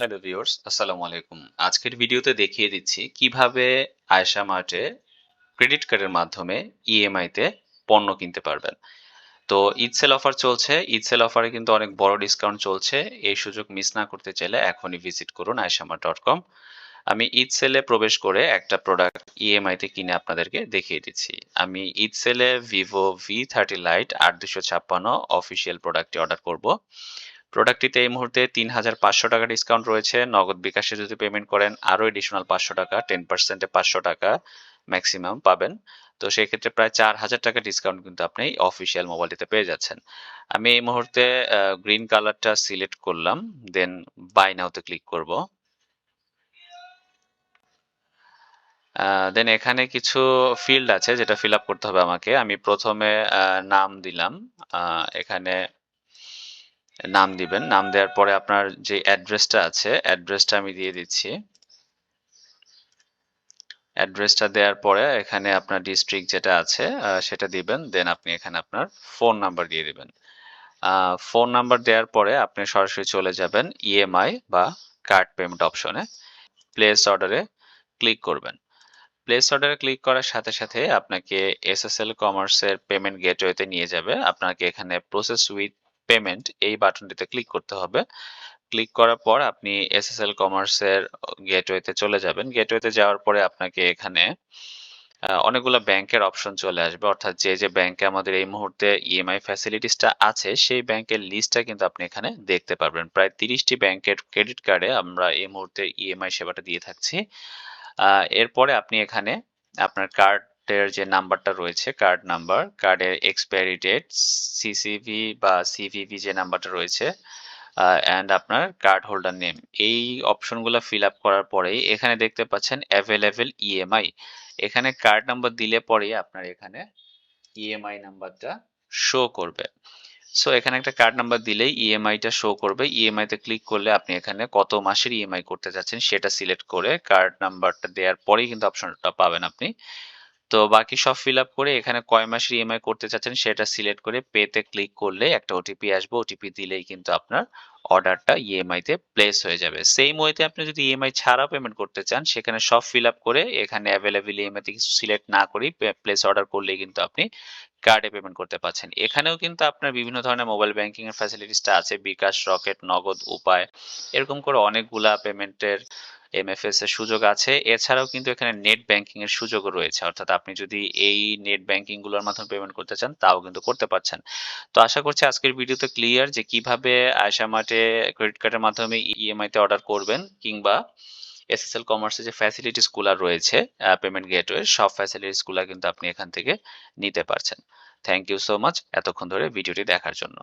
Hello viewers, আসসালামু আলাইকুম। আজকের ভিডিওতে দেখিয়ে দিচ্ছি কীভাবে আয়শা মার্টে ক্রেডিট কার্ডের মাধ্যমে ইএমআই তে পণ্য কিনতে পারবেন। তো ঈদ সেল অফার চলছে, ঈদ সেল অফারে কিন্তু অনেক বড় ডিসকাউন্ট চলছে। এই সুযোগ মিস না করতে চাইলে এখনই ভিজিট করুন আয়সামার্ট ডট কম। আমি ঈদ সেলে প্রবেশ করে একটা প্রোডাক্ট ইএমআই তে কিনে আপনাদেরকে দেখিয়ে দিচ্ছি। আমি ঈদ সেলে ভিভো ভি থার্টি লাইট আট দুশো ছাপ্পান্ন অফিসিয়াল প্রোডাক্টটি অর্ডার করব। প্রোডাক্টটিতে এই মুহূর্তে তিন হাজার পাঁচশো টাকা ডিসকাউন্ট রয়েছে। নগদ বিকাশে যদি পেমেন্ট করেন, আরও এডিশনাল পাঁচশো টাকা টেন পার্সেন্টে পাঁচশো টাকা ম্যাক্সিমাম পাবেন। তো সেই ক্ষেত্রে প্রায় চার হাজার টাকা ডিসকাউন্ট কিন্তু আপনি অফিসিয়াল মোবাইলটিতে পেয়ে যাচ্ছেন। আমি এই মুহূর্তে গ্রিন কালারটা সিলেক্ট করলাম দেন বাই নাওতে ক্লিক করব। দেন এখানে কিছু ফিল্ড আছে যেটা ফিল আপ করতে হবে আমাকে। আমি প্রথমে নাম দিলাম। এখানে নাম দিবেন। নাম দেওয়ার পরে আপনার যে অ্যাড্রেসটা আছে, অ্যাড্রেসটা আমি দিয়ে দিচ্ছি। অ্যাড্রেসটা দেওয়ার পরে এখানে আপনার ডিস্ট্রিক্ট যেটা আছে সেটা দিবেন। দেন আপনি এখানে আপনার ফোন নাম্বার দিয়ে দিবেন। ফোন নাম্বার দেওয়ার পরে আপনি সরাসরি চলে যাবেন ইএমআই বা কার্ড পেমেন্ট অপশনে প্লেস অর্ডারে ক্লিক করবেন। প্লেস অর্ডারে ক্লিক করার সাথে সাথে আপনাকে এসএসএল কমার্সের পেমেন্ট গেটওয়েতে নিয়ে যাবে। আপনাকে এখানে প্রসেস উইথ পেমেন্ট এই বাটনটিতে ক্লিক করতে হবে। ক্লিক করার পর আপনি এস এস এসএসএল কমার্সের গেটওয়েতে চলে যাবেন। গেটওয়েতে যাওয়ার পরে আপনাকে এখানে অনেকগুলো ব্যাংকের অপশন চলে আসবে। অর্থাৎ যে যে ব্যাংকে আমাদের এই মুহূর্তে ইএমআই ফ্যাসিলিটিসটা আছে, সেই ব্যাংকের লিস্টটা কিন্তু আপনি এখানে দেখতে পারবেন। প্রায় তিরিশটি ব্যাংকের ক্রেডিট কার্ডে আমরা এই মুহূর্তে ইএমআই সেবাটা দিয়ে থাকছি। এরপরে আপনি এখানে আপনার কার্ড কার্ডের যে নাম্বারটা রয়েছে কার্ড নাম্বার কার্ডের এক্সপায়ারি ডেট সিসিভি বা সিভিভি যে নাম্বারটা রয়েছে অ্যান্ড আপনার কার্ড হোল্ডার নেম এই অপশনগুলো ফিল আপ করার পরেই এখানে দেখতে পাচ্ছেন অ্যাভেলেবেল ইএমআই এখানে কার্ড নাম্বার দিলে পরেই আপনার এখানে ইএমআই নাম্বারটা শো করবে। সো এখানে একটা কার্ড নাম্বার দিলেই ইএমআইটা শো করবে। ইএমআইতে ক্লিক করলে আপনি এখানে কত মাসের ইএমআই করতে চাচ্ছেন সেটা সিলেক্ট করে কার্ড নাম্বারটা দেওয়ার পরেই কিন্তু অপশনটা পাবেন আপনি। তো বাকি সব ফিল আপ করে এখানে কয় মাসের ইএমআই করতে চাচ্ছেন সেটা সিলেক্ট করে পেতে ক্লিক করলে একটা ওটিপি আসবে। ওটিপি দিলেই কিন্তু আপনার অর্ডারটা ইএমআই তে প্লেস হয়ে যাবে। সেম ওয়েতে আপনি যদি ইএমআই ছাড়া পেমেন্ট করতে চান, সেখানে সব ফিল আপ করে এখানে অ্যাভেলেবেল ইএমআই তে কিছু সিলেক্ট না করেই প্লেস অর্ডার করলেই কিন্তু আপনি কার্ডে পেমেন্ট করতে পারছেন এখানেও কিন্তু আপনার বিভিন্ন ধরনের মোবাইল ব্যাংকিং এর ফ্যাসিলিটিসটা আছে। বিকাশ, রকেট, নগদ, উপায়, এরকম করে অনেকগুলা পেমেন্টের এমএফএস এর সুযোগ আছে। এছাড়াও কিন্তু এখানে নেট ব্যাংকিং এর সুযোগও রয়েছে। অর্থাৎ আপনি যদি এই নেট ব্যাংকিংগুলোর মাধ্যমে পেমেন্ট করতে চান, তাও কিন্তু করতে পারছেন। তো আশা করছি আজকের ভিডিওতে ক্লিয়ার যে কীভাবে আয়সা মার্টে ক্রেডিট কার্ডের মাধ্যমে ইএমআই তে অর্ডার করবেন কিংবা এসএসএল কমার্সের যে ফ্যাসিলিটিসগুলো রয়েছে পেমেন্ট গেটওয়ে সব ফ্যাসিলিটিসগুলো কিন্তু আপনি এখান থেকে নিতে পারছেন। থ্যাংক ইউ সো মাচ এতক্ষণ ধরে ভিডিওটি দেখার জন্য।